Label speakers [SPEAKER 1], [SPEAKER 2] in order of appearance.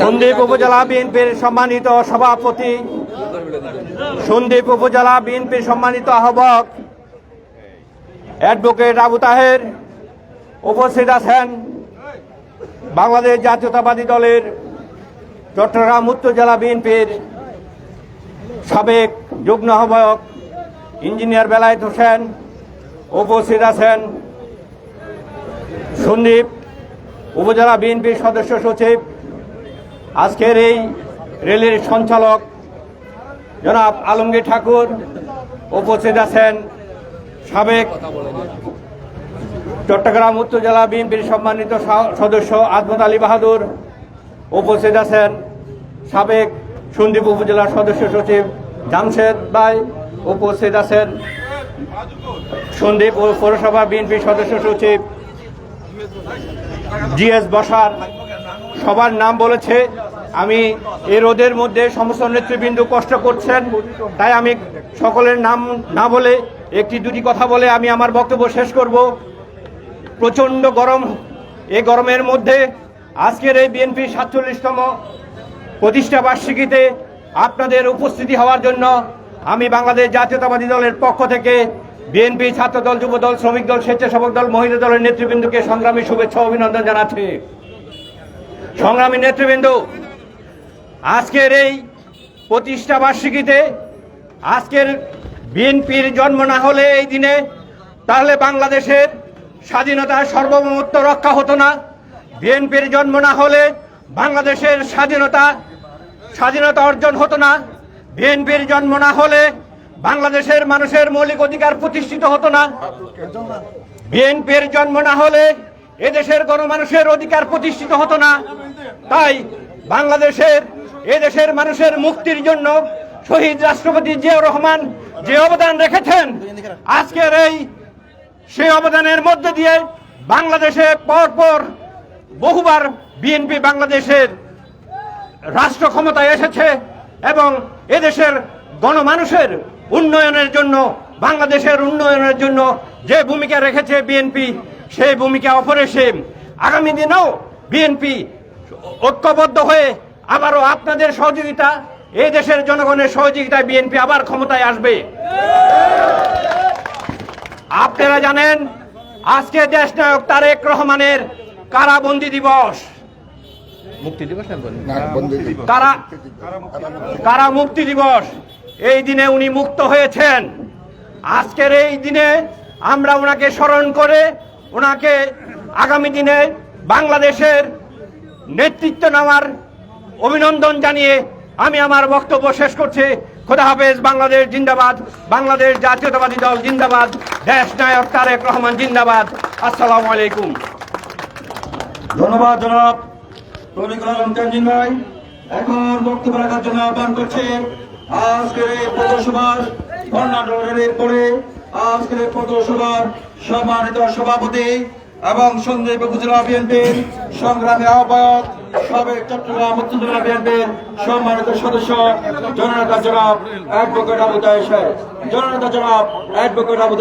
[SPEAKER 1] সন্দ্বীপ উপজেলা বিএনপির সম্মানিত সভাপতি সন্দ্বীপ উপজেলা বিএনপির সম্মানিত আহ্বক, অ্যাডভোকেট আবু তাহের, উপস্থিত আছেন বাংলাদেশ জাতীয়তাবাদী দলের চট্টগ্রাম উত্তর জেলা বিএনপির সাবেক যুগ্ম আহ্বায়ক ইঞ্জিনিয়ার বেলায়েত হোসেন, উপস্থিত আছেন সন্দীপ উপজেলা বিএনপির সদস্য সচিব, আজকের এই রেলের সঞ্চালক জনাব আলমগীর ঠাকুর উপস্থিত আছেন সাবেক চট্টগ্রাম উত্তর জেলা বিএনপির সম্মানিত সদস্য আজমত আলী বাহাদুর উপস্থিত আছেন সাবেক সন্দীপ উপজেলার সদস্য সচিব জামশেদ ভাই উপস্থিত আছেন সন্দীপ পৌরসভা বিএনপির সদস্য সচিব জিএস বসার সবার নাম বলেছে। আমি এই রোদের মধ্যে সমস্ত নেতৃবৃন্দ কষ্ট করছেন। তাই আমি সকলের নাম না বলে একটি দুটি কথা বলে আমি আমার বক্তব্য শেষ করব। প্রচণ্ড গরম। এই গরমের মধ্যে আজকের এই বিএনপি সাতচল্লিশতম প্রতিষ্ঠা বার্ষিকীতে আপনাদের উপস্থিতি হওয়ার জন্য আমি বাংলাদেশ জাতীয়তাবাদী দলের পক্ষ থেকে বিএনপি, ছাত্রদল, যুবদল শ্রমিক দল স্বেচ্ছাসেবক দল মহিলা দলের নেতৃবৃন্দকে সংগ্রামী শুভেচ্ছা অভিনন্দন জানাচ্ছি। সংগ্রামী নেতৃবৃন্দ, আজকের এই প্রতিষ্ঠা বার্ষিকীতে আজকের বিএনপির জন্ম না হলে এই দিনে তাহলে বাংলাদেশের স্বাধীনতার সার্বভৌমত্ব রক্ষা হতো না। বিএনপির জন্ম না হলে বাংলাদেশের স্বাধীনতা স্বাধীনতা অর্জন হতো না। বিএনপির জন্ম না হলে বাংলাদেশের মানুষের মৌলিক অধিকার প্রতিষ্ঠিত হতো না। বিএনপির জন্ম না হলে এদেশের গণমানুষের অধিকার প্রতিষ্ঠিত হতো না। তাই বাংলাদেশের, এদেশের মানুষের মুক্তির জন্য শহীদ রাষ্ট্রপতি জিয়াউর রহমান যে অবদান রেখেছেন, আজকের এই সেই অবদানের মধ্যে দিয়ে বাংলাদেশে পরপর বহুবার বিএনপি বাংলাদেশের রাষ্ট্র ক্ষমতায় এসেছে এবং এদেশের গণমানুষের উন্নয়নের জন্য, বাংলাদেশের উন্নয়নের জন্য যে ভূমিকা রেখেছে বিএনপি, সেই ভূমিকা অপরিসীম। আগামী দিনেও বিএনপি ঐক্যবদ্ধ হয়ে আবারও আপনাদের সহযোগিতা, এই দেশের জনগণের সহযোগিতায় বিএনপি আবার ক্ষমতায় আসবে। আপনারা জানেন, আজকে দেশ নায়ক তারেক রহমানের কারাবন্দি দিবস। মুক্তি দিবস কারা কারা মুক্তি দিবস? এই দিনে উনি মুক্ত হয়েছেন। আজকের এই দিনে আমরা ওনাকে স্মরণ করে ওনাকে আগামী দিনে বাংলাদেশের নেতৃত্ব নেওয়ার অভিনন্দন জানিয়ে আমি আমার বক্তব্য শেষ করছি। খোদা হাফেজ বাংলাদেশ জিন্দাবাদ বাংলাদেশ জাতীয়তাবাদী দল জিন্দাবাদ দেশ নায়ক তারেক রহমান জিন্দাবাদ। আসসালামু আলাইকুম।
[SPEAKER 2] ধন্যবাদ জনাব। ভাই, এখন বক্তব্য রাখার জন্য আহ্বান করছে। আজকের এই পৌরসভার কর্ণাটক রেলের পরে আজকের এই সম্মানিত সভাপতি এবং সন্দ্বীপ উপজেলা বিএনপির সংগ্রামী আহ্বায়ক সাবেক চট্টগ্রাম উত্তর জেলা বিএনপির সম্মানিত সদস্য, জননেতা জনাব অ্যাডভোকেট আবু তাই জনাব অ্যাডভোকেট আবু